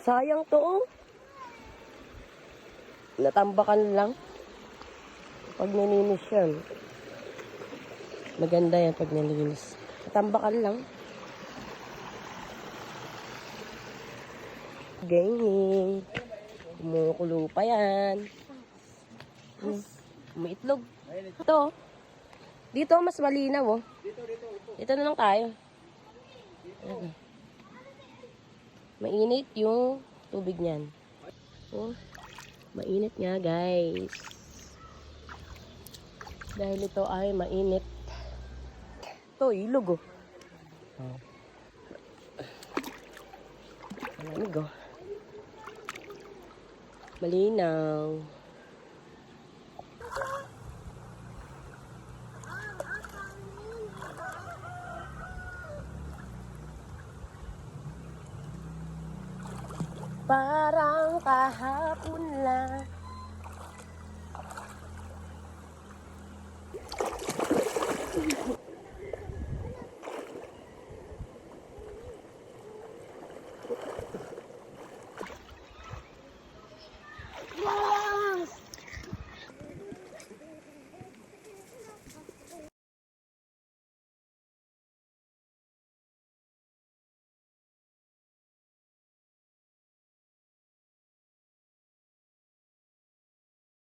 Sayang to, oh. Natambakan lang. Pag nilinis yan. Maganda yan pag nilinis. Natambakan lang. Gaming. Kumukulo pa yan. Hmm. May itlog. Ito. Dito mas malinaw oh. Dito na lang tayo. Ayan. Mainit yung tubig niyan. Oh. Mainit nga guys. Dahil ito ay mainit. Ito, ilog oh. Oh. Malamig oh. Malinaw. Parang kahapon lang.